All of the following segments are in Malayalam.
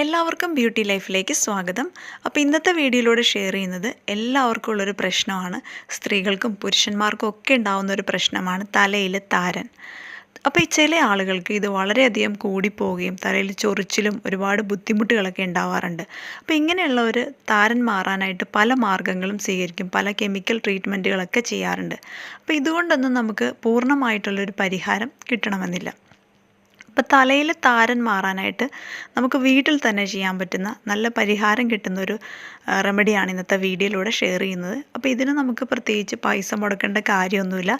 എല്ലാവർക്കും ബ്യൂട്ടി ലൈഫിലേക്ക് സ്വാഗതം. അപ്പോൾ ഇന്നത്തെ വീഡിയോയിലൂടെ ഷെയർ ചെയ്യുന്നത് എല്ലാവർക്കും ഉള്ളൊരു പ്രശ്നമാണ്. സ്ത്രീകൾക്കും പുരുഷന്മാർക്കും ഒക്കെ ഉണ്ടാകുന്ന ഒരു പ്രശ്നമാണ് തലയിൽ താരൻ. അപ്പോൾ ഈ ചില ആളുകൾക്ക് ഇത് വളരെയധികം കൂടിപ്പോവുകയും തലയിൽ ചൊറിച്ചിലും ഒരുപാട് ബുദ്ധിമുട്ടുകളൊക്കെ ഉണ്ടാവാറുണ്ട്. അപ്പോൾ ഇങ്ങനെയുള്ള ഒരു താരൻ മാറാനായിട്ട് പല മാർഗങ്ങളും സ്വീകരിക്കും പല കെമിക്കൽ ട്രീറ്റ്മെന്റുകളൊക്കെ ചെയ്യാറുണ്ട്. അപ്പോൾ ഇതുകൊണ്ടൊന്നും നമുക്ക് പൂർണമായിട്ടുള്ളൊരു പരിഹാരം കിട്ടണമെന്നില്ല. അപ്പോൾ തലയിൽ താരൻ മാറാനായിട്ട് നമുക്ക് വീട്ടിൽ തന്നെ ചെയ്യാൻ പറ്റുന്ന നല്ല പരിഹാരം കിട്ടുന്ന ഒരു റെമഡിയാണ് ഇന്നത്തെ വീഡിയോയിലൂടെ ഷെയർ ചെയ്യുന്നത്. അപ്പോൾ ഇതിന് നമുക്ക് പ്രത്യേകിച്ച് പൈസ മുടക്കേണ്ട കാര്യമൊന്നുമില്ല.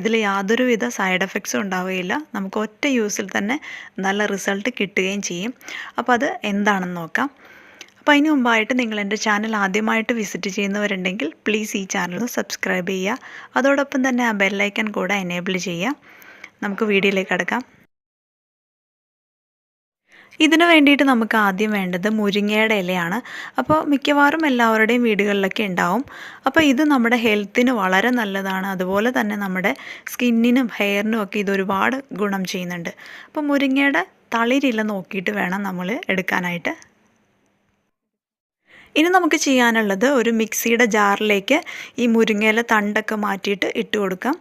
ഇതിൽ യാതൊരുവിധ സൈഡ് എഫക്ട്സും ഉണ്ടാവുകയില്ല. നമുക്ക് ഒറ്റ യൂസിൽ തന്നെ നല്ല റിസൾട്ട് കിട്ടുകയും ചെയ്യും. അപ്പോൾ അത് എന്താണെന്ന് നോക്കാം. അപ്പോൾ അതിന് മുമ്പായിട്ട് നിങ്ങൾ എന്റെ ചാനൽ ആദ്യമായിട്ട് വിസിറ്റ് ചെയ്യുന്നവരുണ്ടെങ്കിൽ പ്ലീസ് ഈ ചാനൽ സബ്സ്ക്രൈബ് ചെയ്യുക. അതോടൊപ്പം തന്നെ ആ ബെല്ലൈക്കൺ കൂടെ എനേബിൾ ചെയ്യുക. നമുക്ക് വീഡിയോയിലേക്ക് കിടക്കാം. ഇതിന് വേണ്ടിയിട്ട് നമുക്ക് ആദ്യം വേണ്ടത് മുരിങ്ങയുടെ ഇലയാണ്. അപ്പോൾ മിക്കവാറും എല്ലാവരുടെയും വീടുകളിലൊക്കെ ഉണ്ടാവും. അപ്പോൾ ഇത് നമ്മുടെ ഹെൽത്തിന് വളരെ നല്ലതാണ്. അതുപോലെ തന്നെ നമ്മുടെ സ്കിന്നിനും ഹെയറിനും ഒക്കെ ഇത് ഒരുപാട് ഗുണം ചെയ്യുന്നുണ്ട്. അപ്പോൾ മുരിങ്ങയുടെ തളിരില നോക്കിയിട്ട് വേണം നമ്മൾ എടുക്കാനായിട്ട്. ഇനി നമുക്ക് ചെയ്യാനുള്ളത് ഒരു മിക്സിയുടെ ജാറിലേക്ക് ഈ മുരിങ്ങയില തണ്ടൊക്കെ മാറ്റിയിട്ട് ഇട്ട് കൊടുക്കാം.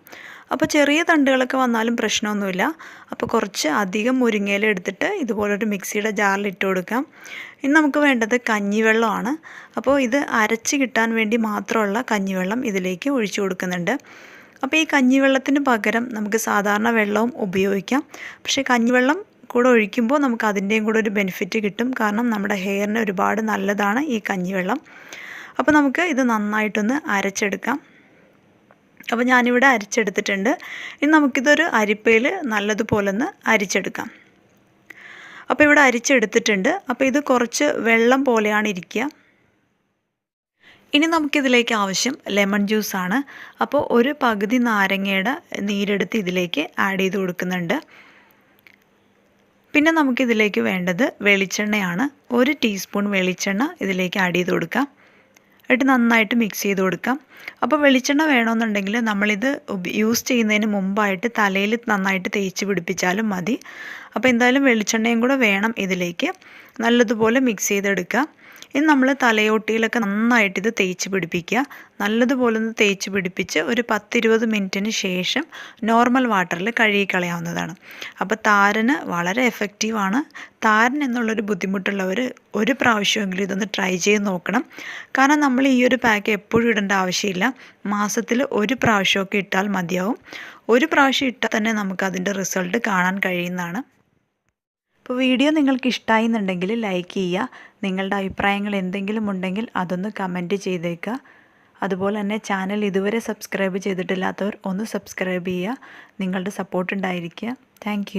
അപ്പോൾ ചെറിയ തണ്ടുകളൊക്കെ വന്നാലും പ്രശ്നമൊന്നുമില്ല. അപ്പോൾ കുറച്ച് അധികം മുരിങ്ങയില എടുത്തിട്ട് ഇതുപോലൊരു മിക്സിയുടെ ജാറിൽ ഇട്ട് കൊടുക്കാം. ഇനി നമുക്ക് വേണ്ടത് കഞ്ഞിവെള്ളമാണ്. അപ്പോൾ ഇത് അരച്ച് കിട്ടാൻ വേണ്ടി മാത്രമുള്ള കഞ്ഞിവെള്ളം ഇതിലേക്ക് ഒഴിച്ചു കൊടുക്കുന്നുണ്ട്. അപ്പോൾ ഈ കഞ്ഞിവെള്ളത്തിന് പകരം നമുക്ക് സാധാരണ വെള്ളവും ഉപയോഗിക്കാം. പക്ഷേ കഞ്ഞിവെള്ളം കൂടെ ഒഴിക്കുമ്പോൾ നമുക്ക് അതിന്റെയും കൂടെ ഒരു ബെനിഫിറ്റ് കിട്ടും. കാരണം നമ്മുടെ ഹെയറിന് ഒരുപാട് നല്ലതാണ് ഈ കഞ്ഞിവെള്ളം. അപ്പോൾ നമുക്ക് ഇത് നന്നായിട്ടൊന്ന് അരച്ചെടുക്കാം. അപ്പോൾ ഞാനിവിടെ അരിച്ചെടുത്തിട്ടുണ്ട്. ഇനി നമുക്കിതൊരു അരിപ്പയിൽ നല്ലതുപോലെ ഒന്ന് അരിച്ചെടുക്കാം. അപ്പോൾ ഇവിടെ അരിച്ചെടുത്തിട്ടുണ്ട്. അപ്പോൾ ഇത് കുറച്ച് വെള്ളം പോലെയാണ് ഇരിക്കുക. ഇനി നമുക്കിതിലേക്ക് ആവശ്യം ലെമൺ ജ്യൂസാണ്. അപ്പോൾ ഒരു പകുതി നാരങ്ങയുടെ നീരെടുത്ത് ഇതിലേക്ക് ആഡ് ചെയ്ത് കൊടുക്കുന്നുണ്ട്. പിന്നെ നമുക്കിതിലേക്ക് വേണ്ടത് വെളിച്ചെണ്ണയാണ്. ഒരു ടീസ്പൂൺ വെളിച്ചെണ്ണ ഇതിലേക്ക് ആഡ് ചെയ്ത് കൊടുക്കാം. എന്നിട്ട് നന്നായിട്ട് മിക്സ് ചെയ്ത് കൊടുക്കാം. അപ്പോൾ വെളിച്ചെണ്ണ വേണമെന്നുണ്ടെങ്കിൽ നമ്മളിത് യൂസ് ചെയ്യുന്നതിന് മുമ്പായിട്ട് തലയിൽ നന്നായിട്ട് തേച്ച് പിടിപ്പിച്ചാലും മതി. അപ്പോൾ എന്തായാലും വെളിച്ചെണ്ണയും കൂടെ വേണം ഇതിലേക്ക്. നല്ലതുപോലെ മിക്സ് ചെയ്തെടുക്കുക ഇനി നമ്മൾ തലയോട്ടിയിലൊക്കെ നന്നായിട്ട് ഇത് തേച്ച് പിടിപ്പിക്കുക. നല്ലതുപോലെ ഒന്ന് തേച്ച് പിടിപ്പിച്ച് ഒരു പത്തിരുപത് മിനിറ്റിന് ശേഷം നോർമൽ വാട്ടറിൽ കഴുകി കളയാവുന്നതാണ് അപ്പോൾ താരന് വളരെ എഫക്റ്റീവാണ്. താരൻ എന്നുള്ളൊരു ബുദ്ധിമുട്ടുള്ളവർ ഒരു പ്രാവശ്യമെങ്കിലും ഇതൊന്ന് ട്രൈ ചെയ്ത് നോക്കണം. കാരണം നമ്മൾ ഈ ഒരു പാക്ക് എപ്പോഴും ഇടേണ്ട ആവശ്യമില്ല. മാസത്തിൽ ഒരു പ്രാവശ്യമൊക്കെ ഇട്ടാൽ മതിയാവും. ഒരു പ്രാവശ്യം ഇട്ടാൽ തന്നെ നമുക്ക് അതിന്റെ റിസൾട്ട് കാണാൻ കഴിയുന്നതാണ്. അപ്പോൾ വീഡിയോ നിങ്ങൾക്ക് ഇഷ്ടമായി എന്നുണ്ടെങ്കിൽ ലൈക്ക് ചെയ്യുക. നിങ്ങളുടെ അഭിപ്രായങ്ങൾ എന്തെങ്കിലും ഉണ്ടെങ്കിൽ അതൊന്ന് കമന്റ് ചെയ്തേക്കുക. അതുപോലെ തന്നെ ചാനൽ ഇതുവരെ സബ്സ്ക്രൈബ് ചെയ്തിട്ടില്ലാത്തവർ ഒന്ന് സബ്സ്ക്രൈബ് ചെയ്യുക. നിങ്ങളുടെ സപ്പോർട്ട് ഉണ്ടായിരിക്കുക. താങ്ക്